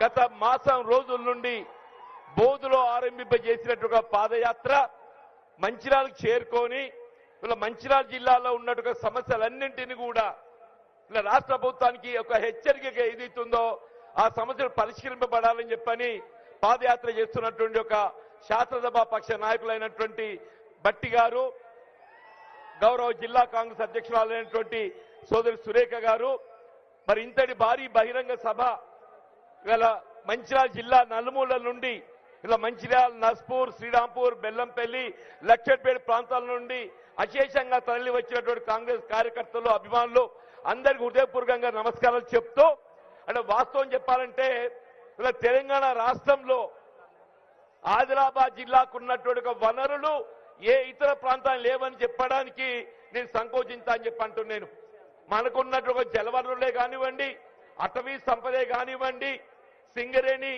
గత మాసం రోజుల నుండి బోధులో ఆరంభింపజేసినట్టుగా పాదయాత్ర మంచిరాలకు చేరుకొని ఇలా మంచిరాల జిల్లాలో ఉన్నట్టుగా సమస్యలన్నింటినీ కూడా ఇలా రాష్ట్ర ప్రభుత్వానికి ఒక హెచ్చరికగా ఏదైతుందో ఆ సమస్యలు పరిష్కరింపబడాలని చెప్పని పాదయాత్ర చేస్తున్నటువంటి ఒక శాసనసభ పక్ష నాయకులైనటువంటి బట్టి గారు గౌరవ జిల్లా కాంగ్రెస్ అధ్యక్షురాలైనటువంటి సోదరి సురేఖ గారు మరి ఇంతటి భారీ బహిరంగ సభ ఇవాళ మంచిర్యాల జిల్లా నలుమూలల నుండి ఇలా మంచిర్యాల నస్పూర్ శ్రీరాంపూర్ బెల్లంపల్లి లక్షపేట ప్రాంతాల నుండి అశేషంగా తరలి వచ్చినటువంటి కాంగ్రెస్ కార్యకర్తలు అభిమానులు అందరికి హృదయపూర్వకంగా నమస్కారాలు చెప్తూ అంటే వాస్తవం చెప్పాలంటే ఇలా తెలంగాణ రాష్ట్రంలో ఆదిలాబాద్ జిల్లాకు ఉన్నటువంటి ఒక వనరులు ఏ ఇతర ప్రాంతాలు లేవని చెప్పడానికి నేను సంకోచించా అని చెప్పి అంటున్నాను మనకున్నటువంటి జలవనరులే కానివ్వండి అటవీ సంపదే కానివ్వండి సింగరేణి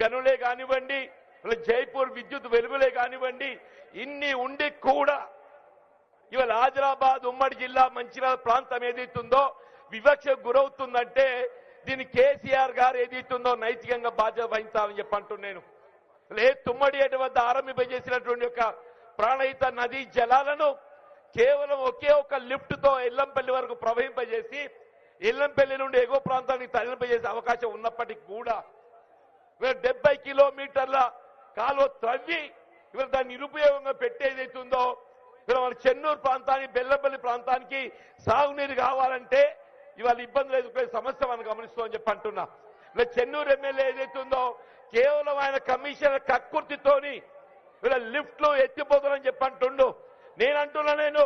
గనులే కానివ్వండి జైపూర్ విద్యుత్ వెలుగులే కానివ్వండి ఇన్ని ఉండి కూడా ఇవాళ ఆదిలాబాద్ ఉమ్మడి జిల్లా మంచిర్యాల ప్రాంతం ఏదైతుందో వివక్ష గురవుతుందంటే దీన్ని కేసీఆర్ గారు ఏదైతుందో నైతికంగా బాధ్యత వహించాలని చెప్పి నేను లే తుమ్మడి ఏటి వద్ద ఆరంభింపజేసినటువంటి యొక్క ప్రాణహిత నదీ జలాలను కేవలం ఒకే ఒక లిఫ్ట్తో ఎల్లంపల్లి వరకు ప్రవహింపజేసి ఎల్లంపల్లి నుండి ఎగువ ప్రాంతానికి తరలింపజేసే అవకాశం ఉన్నప్పటికీ కూడా ఇవాళ డెబ్బై కిలోమీటర్ల కాలువ త్రవ్వి ఇవాళ దాన్ని నిరుపయోగంగా పెట్టేదైతుందో ఇవాళ మన చెన్నూరు ప్రాంతానికి బెల్లంపల్లి ప్రాంతానికి సాగునీరు కావాలంటే ఇవాళ ఇబ్బందులు ఎదుర్కొనే సమస్య మనం గమనిస్తామని చెప్పి అంటున్నా. ఇలా చెన్నూరు ఎమ్మెల్యే ఏదైతుందో కేవలం ఆయన కమిషనర్ కక్కుర్తితోని ఇలా లిఫ్ట్లు అని చెప్పి అంటుండు. నేను అంటున్నా నేను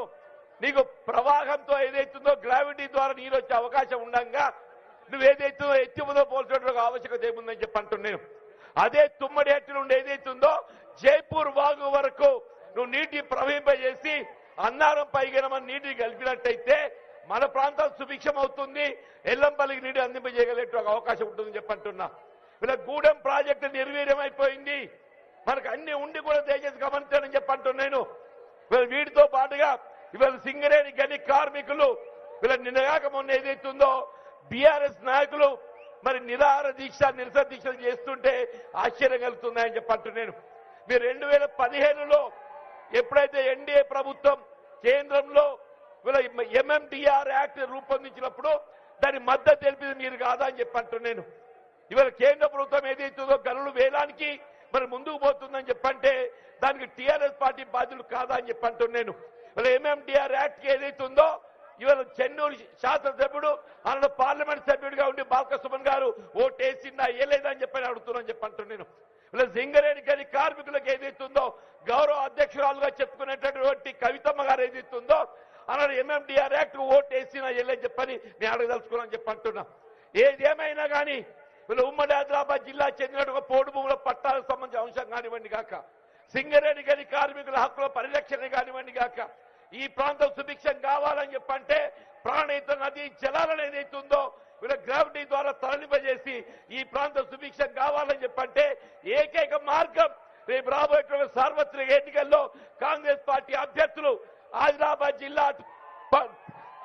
నీకు ప్రవాహంతో ఏదైతుందో గ్రావిటీ ద్వారా నీరు వచ్చే అవకాశం ఉండగా నువ్వు ఏదైతుందో ఎత్తిపోదో పోల్చడం ఆవశ్యకత ఏముందని చెప్పి అంటున్నాను. అదే తుమ్మడి ఎట్టు నుండి ఏదైతుందో జైపూర్ వాగు వరకు నువ్వు నీటి ప్రవహింపజేసి అన్నారం పైగినమని నీటిని కలిపినట్టయితే మన ప్రాంతం సుభిక్షం అవుతుంది ఎల్లంపల్లికి నీటి అందింపజేయగలిగే అవకాశం ఉంటుందని చెప్పంటున్నా ఇలా గూడెం ప్రాజెక్టు నిర్వీర్యమైపోయింది. మనకు అన్ని ఉండి కూడా దయచేసి గమనించాలని చెప్పంటున్నాను వీటితో పాటుగా ఇవాళ సింగరేణి గని కార్మికులు వీళ్ళ నిన్నగాక మొన్న ఏదైతుందో బీఆర్ఎస్ నాయకులు మరి నిరాహార దీక్ష నిరసన దీక్షలు చేస్తుంటే ఆశ్చర్యం కలుగుతున్నాయని నేను మీరు రెండు వేల పదిహేనులో ఎప్పుడైతే ఎన్డీఏ ప్రభుత్వం కేంద్రంలో వీళ్ళ ఎంఎండిఆర్ యాక్ట్ రూపొందించినప్పుడు దాని మద్దతు తెలిపింది మీరు కాదా అని చెప్పంటున్నాను ఇవాళ కేంద్ర ప్రభుత్వం ఏదైతుందో గనులు వేలానికి మరి ముందుకు పోతుందని చెప్పంటే దానికి టీఆర్ఎస్ పార్టీ బాధ్యులు కాదా అని చెప్పంటున్నాను ఇవాళ ఎంఎండిఆర్ యాక్ట్ ఏదైతుందో ఇవాళ చెన్నూరు శాసనసభ్యుడు అన్న పార్లమెంట్ సభ్యుడిగా ఉండి బాల్క సుమన్ గారు ఓటేసిందా ఏలేదని చెప్పని అడుగుతున్నాను చెప్పంటున్నాను ఇలా సింగరేణి గారి కార్మికులకు ఏదైతుందో గౌరవ అధ్యక్షురాలుగా చెప్పుకునేటటువంటి కవితమ్మ గారు ఏదైతుందో అలా ఎంఎండిఆర్ యాక్ట్ ఓటేసినా వేయలేని చెప్పని నేను అడగదలుచుకున్నాను చెప్పంటున్నా ఏది ఏమైనా కానీ వీళ్ళు ఉమ్మడి ఆదిలాబాద్ జిల్లా చెందిన పోడు భూముల పట్టాలకు సంబంధించిన అంశం కానివ్వండి కాక సింగరేణి గని కార్మికుల హక్కుల పరిరక్షణ కానివ్వండి కాక ఈ ప్రాంతం సుభిక్షం కావాలని చెప్పంటే ప్రాణహిత నది జలాలను ఏదైతుందో వీళ్ళ గ్రావిటీ ద్వారా తరలింపజేసి ఈ ప్రాంతం సుభిక్షం కావాలని చెప్పంటే ఏకైక మార్గం రేపు రాబోయేటువంటి సార్వత్రిక ఎన్నికల్లో కాంగ్రెస్ పార్టీ అభ్యర్థులు ఆదిలాబాద్ జిల్లా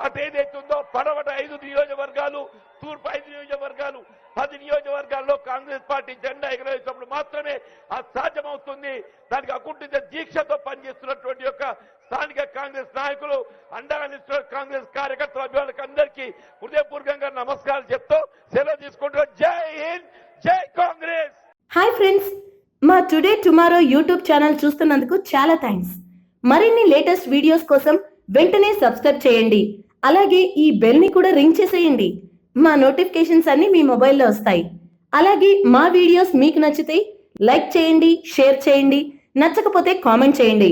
అటు ఏదైతుందో పడవట ఐదు నియోజకవర్గాలు తూర్పు ఐదు నియోజకవర్గాలు పది నియోజకవర్గాల్లో కాంగ్రెస్ పార్టీ జెండా ఎగరేసినప్పుడు మాత్రమే అది సాధ్యమవుతుంది. దానికి అకుంఠిత దీక్షతో పనిచేస్తున్నటువంటి యొక్క కాంగ్రెస్ నాయకులు అండగా నిలుస్తున్న కాంగ్రెస్ కార్యకర్తల అభిమానులకు అందరికీ హృదయపూర్వకంగా నమస్కారాలు చెప్తూ సెలవు తీసుకుంటూ జై హింద్ జై కాంగ్రెస్! హాయ్ ఫ్రెండ్స్ మా టుడే టుమారో యూట్యూబ్ ఛానల్ చూస్తున్నందుకు చాలా థ్యాంక్స్ మరిన్ని లేటెస్ట్ వీడియోస్ కోసం వెంటనే సబ్స్క్రైబ్ చేయండి. అలాగే ఈ బెల్ని కూడా రింగ్ చేసేయండి. మా నోటిఫికేషన్స్ అన్ని మీ మొబైల్లో వస్తాయి. అలాగే మా వీడియోస్ మీకు నచ్చితే లైక్ చేయండి షేర్ చేయండి. నచ్చకపోతే కామెంట్ చేయండి.